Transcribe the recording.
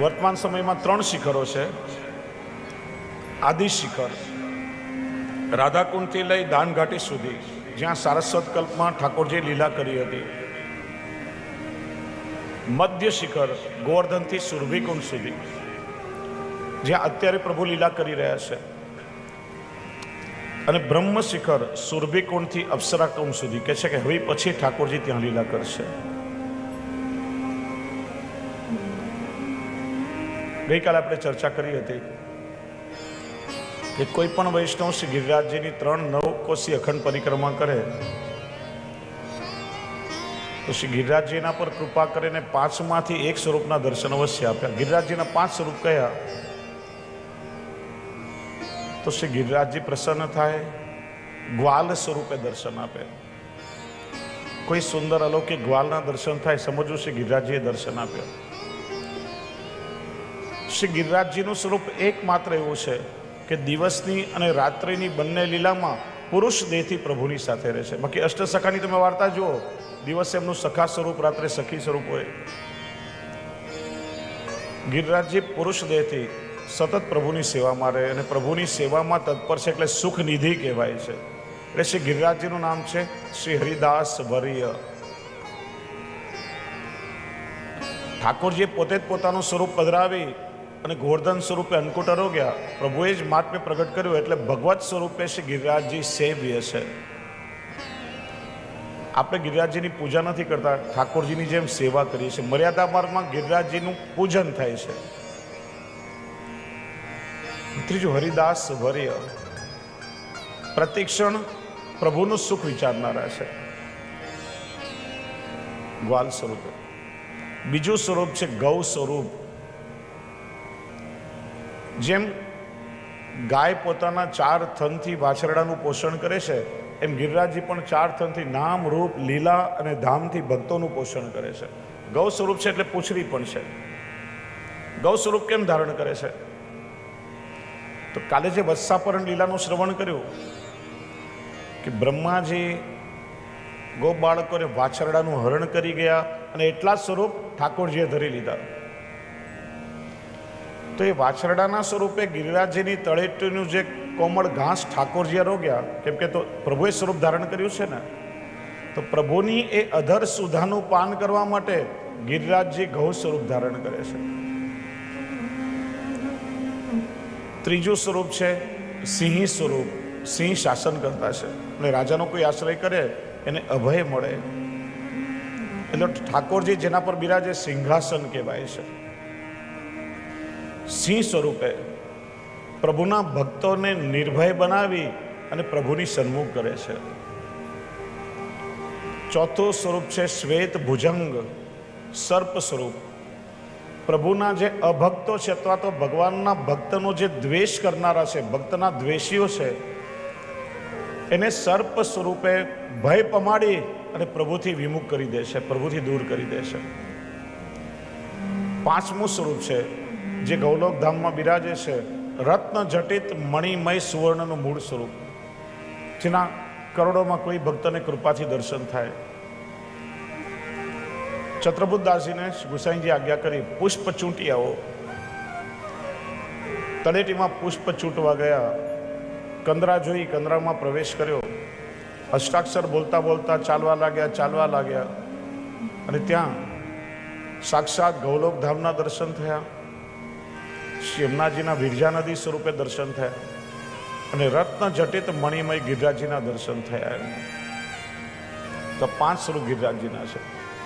વર્તમાન સમયમાં ત્રણ શિખરો છે. આદિ શિખર, રાધાકુંડથી લઈ દાનઘાટી સુધી, જ્યાં સારસ્વત કલ્પમાં ઠાકોરજી લીલા કરી હતી. મધ્ય શિખર, ગોવર્ધનથી સુરભિકુંડ સુધી, જ્યાં અત્યારે પ્રભુ લીલા કરી રહ્યા છે. અને બ્રહ્મ શિખર, સુરભિકુંડથી અપ્સરાકુંડ સુધી કહે છે કે હવે પછી ઠાકોરજી ત્યાં લીલા કરશે. ગઈકાલે આપણે ચર્ચા કરી હતી કે કોઈ પણ વૈષ્ણવ શ્રી ગિરિરાજજીની ત્રણ નવ કોષી અખંડ પરિક્રમા કરે, તો શ્રી ગિરિરાજજીના પર કૃપા કરીને પાંચમાંથી એક સ્વરૂપના દર્શન અવશ્ય આપ્યા. ગિરિરાજજીના પાંચ સ્વરૂપ કયા? તો શ્રી ગિરિરાજજી પ્રસન્ન થાય, ગ્વાલ સ્વરૂપે દર્શન આપે. કોઈ સુંદર અલૌકિક ગ્વાલના દર્શન થાય, સમજવું શ્રી ગિરિરાજજીએ દર્શન આપ્યો. શ્રી ગિરિરાજજીનું સ્વરૂપ એકમાત્ર એવું છે કે દિવસની અને રાત્રિની બંને લીલામાં પુરુષ દેહથી પ્રભુની સાથે રહે છે. બાકી અષ્ટસખાની તમે વાર્તા જુઓ, દિવસે એમનું સખા સ્વરૂપ, રાત્રે સખી સ્વરૂપ હોય. ગિરિરાજજી પુરુષ દેહથી સતત પ્રભુની સેવામાં રહે અને પ્રભુની સેવામાં તત્પર છે એટલે સુખ નિધિ કહેવાય છે. એટલે શ્રી ગિરિરાજજીનું નામ છે શ્રી હરિદાસ વર્ય. ઠાકોરજીએ પોતે જ પોતાનું સ્વરૂપ પધરાવી અને ગોવર્ધન સ્વરૂપે અન્નકૂટ આરોગ્યા પ્રભુએ જ મહાત્મ્ય પ્રગટ કર્યું એટલે ભગવત સ્વરૂપે શ્રી ગિરિરાજજી સેવ્ય છે. આપણે ગિરિરાજજીની પૂજા નથી કરતા. ઠાકોરજીની જેમ સેવા કરીએ છીએ. મર્યાદા માર્ગમાં ગિરિરાજજીનું પૂજન થાય છે. ત્રીજું, હરિદાસ વર્ય. પ્રતિક્ષણ પ્રભુનું સુખ વિચારનારા છે. ગ્વાલ સ્વરૂપે. બીજું સ્વરૂપ છે ગૌ સ્વરૂપ. જેમ ગાય પોતાના ચાર થનથી વાછરડાનું પોષણ કરે છે, એમ ગિરિરાજજી પણ ચાર થનથી નામ, રૂપ, લીલા અને ધામથી ભક્તોનું પોષણ કરે છે. ગૌ સ્વરૂપ છે એટલે પૂછડી પણ છે. ગૌ સ્વરૂપ કેમ ધારણ કરે છે? તો કાલે જે વત્સાપરણ લીલાનું શ્રવણ કર્યું, કે બ્રહ્માજી ગો બાળકોને વાછરડાનું હરણ કરી ગયા અને એટલા સ્વરૂપ ઠાકોરજીએ ધરી લીધા. તો એ વાછરડાના સ્વરૂપે ગિરિરાજજીની તળેટીનું જે કોમળ ઘાસ ઠાકોરજી રોગ્યા, કેમ કે તો પ્રભુએ સ્વરૂપ ધારણ કર્યું છે ને, તો પ્રભુની એ અધર સુધાનું પાન કરવા માટે ગિરિરાજજી ગૌ સ્વરૂપ ધારણ કરે છે. ત્રીજું સ્વરૂપ છે સિંહ સ્વરૂપ. સિંહ શાસન કરતા છે. અને રાજાનો કોઈ આશ્રય કરે, એને અભય મળે. એટલે ઠાકોરજી જેના પર બિરાજે સિંહાસન કહેવાય છે. સિંહ સ્વરૂપે પ્રભુના ભક્તોને નિર્ભય બનાવી અને પ્રભુની સન્મુખ કરે છે. ચોથું સ્વરૂપ છે શ્વેત ભુજંગ, સર્પ સ્વરૂપ. પ્રભુના જે અભક્તો છે અથવા તો ભગવાનના ભક્તનો જે દ્વેષ કરનારા છે, ભક્તના દ્વેષીઓ છે, એને સર્પ સ્વરૂપે ભય પમાડી અને પ્રભુથી વિમુખ કરી દે છે, પ્રભુથી દૂર કરી દે છે. પાંચમું સ્વરૂપ છે જે ગૌલોક ધામમાં બિરાજે છે, રત્ન જટિત મણિમય સુવર્ણનું મૂળ સ્વરૂપ. જેના કરોડોમાં કોઈ ભક્તને કૃપાથી દર્શન થાય. છત્રબુદ્ધદાસજીને ગુસાઈજી આજ્ઞા કરી, પુષ્પ ચૂંટી આવો. તળેટીમાં પુષ્પ ચૂંટવા ગયા. કંદરા જોઈ કંદરામાં પ્રવેશ કર્યો. અષ્ટાક્ષર બોલતા બોલતા ચાલવા લાગ્યા ચાલવા લાગ્યા. અને ત્યાં સાક્ષાત ગૌલોક ધામના દર્શન થયા. શ્રી યમુનાજીના વિરજા નદી સ્વરૂપે દર્શન થયા અને રત્ન જટિત મણિમય ગિરિરાજજીના દર્શન થયા તો પાંચ સ્વરૂપ ગિરિરાજજીના છે.